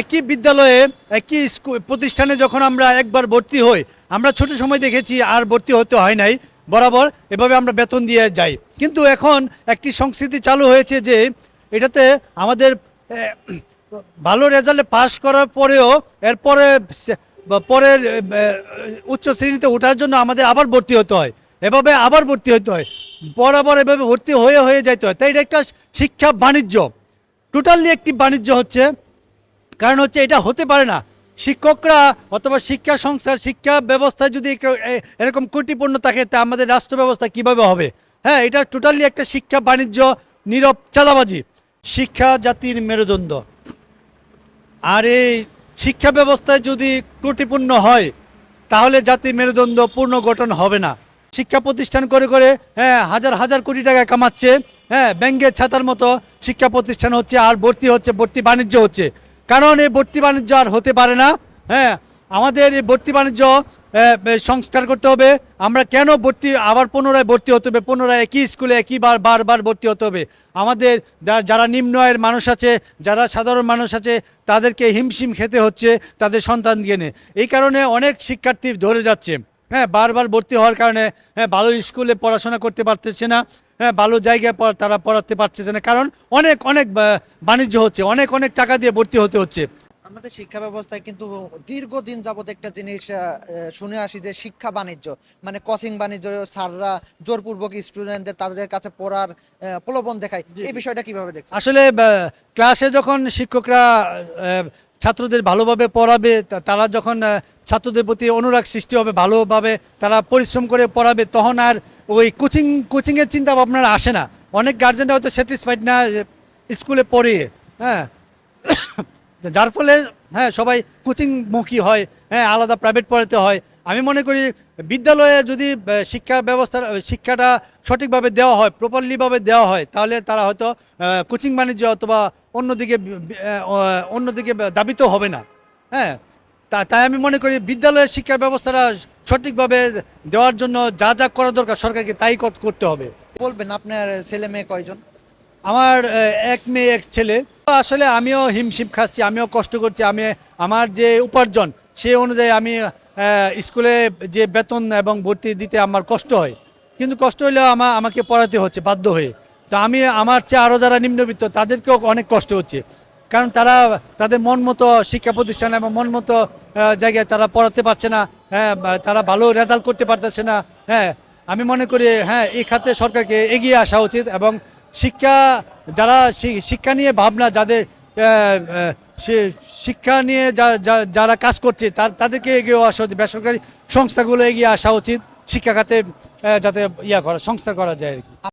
একই বিদ্যালয়ে, একই প্রতিষ্ঠানে যখন আমরা একবার ভর্তি হই, আমরা ছোট সময় দেখেছি আর ভর্তি হতে হয় নাই, বরাবর এভাবে আমরা বেতন দিয়ে যাই। কিন্তু এখন একটি সংস্কৃতি চালু হয়েছে যে, এটাতে আমাদের ভালো রেজাল্টে পাশ করার পরেও, এরপরে পরের উচ্চ শ্রেণীতে ওঠার জন্য আমাদের আবার ভর্তি হতে হয়। এভাবে আবার ভর্তি হতে হয়। বরাবর এভাবে ভর্তি হয়ে হয়ে যাইতে হয়। তাই এটা একটা শিক্ষা বাণিজ্য। টোটালি একটি বাণিজ্য হচ্ছে কারণ হচ্ছে এটা হতে পারে না। শিক্ষকরা অথবা শিক্ষা সংস্থার শিক্ষা ব্যবস্থায় যদি এরকম ত্রুটিপূর্ণ থাকে, তা আমাদের রাষ্ট্র ব্যবস্থা কীভাবে হবে? হ্যাঁ এটা টোটালি একটা শিক্ষা বাণিজ্য নীরব চাঁদাবাজি। শিক্ষা জাতির মেরুদণ্ড। আর এই শিক্ষা ব্যবস্থায় যদি ত্রুটিপূর্ণ হয়, তাহলে জাতির মেরুদণ্ড পূর্ণ গঠন হবে না। শিক্ষা প্রতিষ্ঠান করে করে হ্যাঁ হাজার হাজার কোটি টাকা কামাচ্ছে হ্যাঁ ব্যাংকের ছাতার মতো শিক্ষা প্রতিষ্ঠান হচ্ছে, আর ভর্তি হচ্ছে, ভর্তি বাণিজ্য হচ্ছে। কারণ এই ভর্তি বাণিজ্য আর হতে পারে না। হ্যাঁ আমাদের এই ভর্তি বাণিজ্য সংস্কার করতে হবে। আমরা কেন ভর্তি, আবার পুনরায় ভর্তি হতে হবে? পুনরায় একই স্কুলে একই বার বারবার ভর্তি হতে হবে? আমাদের যারা নিম্ন আয়ের মানুষ আছে, যারা সাধারণ মানুষ আছে, তাদেরকে হিমশিম খেতে হচ্ছে, তাদের সন্তান নিয়ে। এই কারণে অনেক শিক্ষার্থী ধরে যাচ্ছে। হ্যাঁ বারবার ভর্তি হওয়ার কারণে হ্যাঁ ভালো স্কুলে পড়াশোনা করতে পারতেছে না হ্যাঁ ভালো জায়গায় পড়- তারা পড়াতে পারতেছে না। কারণ অনেক অনেক বাণিজ্য হচ্ছে অনেক অনেক টাকা দিয়ে ভর্তি হতে হচ্ছে। আমাদের শিক্ষা ব্যবস্থায় কিন্তু দীর্ঘদিন যাবত একটা জিনিস শুনে আসি যে শিক্ষা বাণিজ্য মানে কোচিং বাণিজ্য স্যাররা জোরপূর্বক স্টুডেন্টদের তাদের কাছে পড়ার প্রলোভন দেখায়। এই বিষয়টা কীভাবে দেখছেন? আসলে ক্লাসে যখন শিক্ষকরা ছাত্রদের ভালোভাবে পড়াবে তারা যখন ছাত্রদের প্রতি অনুরাগ সৃষ্টি হবে, ভালোভাবে তারা পরিশ্রম করে পড়াবে, তখন আর ওই কোচিং কোচিংয়ের চিন্তা ভাবনা আর আসে না। অনেক গার্জেনরা হয়তো স্যাটিসফাইড না স্কুলে পড়ে হ্যাঁ। যার ফলে হ্যাঁ সবাই কোচিংমুখী হয় হ্যাঁ আলাদা প্রাইভেট পড়াতে হয়। আমি মনে করি বিদ্যালয়ে যদি শিক্ষা ব্যবস্থা শিক্ষাটা সঠিকভাবে দেওয়া হয় প্রপারলিভাবে দেওয়া হয় তাহলে তারা হয়তো কোচিং বাণিজ্য অথবা অন্যদিকে অন্যদিকে দাবিত হবে না। হ্যাঁ? তা তাই আমি মনে করি বিদ্যালয়ের শিক্ষা ব্যবস্থাটা সঠিকভাবে দেওয়ার জন্য যা যা করা দরকার সরকারকে তাই করতে হবে। বলবেন আপনার ছেলে মেয়ে কয়জন? আমার এক মেয়ে এক ছেলে। আসলে আমিও হিমশিম খাচ্ছি আমিও কষ্ট করছি আমি আমার যে উপার্জন সেই অনুযায়ী আমি স্কুলে যে বেতন এবং ভর্তি দিতে আমার কষ্ট হয়। কিন্তু কষ্ট হলেও আমা, আমাকে পড়াতে হচ্ছে, বাধ্য হয়ে। তো আমি আমার চেয়ে আরও যারা নিম্নবিত্ত, তাদেরকেও অনেক কষ্ট হচ্ছে। কারণ তারা, তাদের মন মতো শিক্ষা প্রতিষ্ঠান এবং মন মতো জায়গায় তারা পড়াতে পারছে না হ্যাঁ তারা ভালো রেজাল্ট করতে পারতেছে না হ্যাঁ। আমি মনে করি হ্যাঁ এই খাতে সরকারকে এগিয়ে আসা উচিত এবং শিক্ষা, যারা শিক্ষা নিয়ে ভাবনা, যাদের সে শিক্ষা নিয়ে যারা কাজ করছে তাদেরকে এগিয়ে আসা উচিত। বেসরকারি সংস্থাগুলো এগিয়ে আসা উচিত শিক্ষা খাতে যাতে ইয়া করা সংস্থা করা যায় আর কি।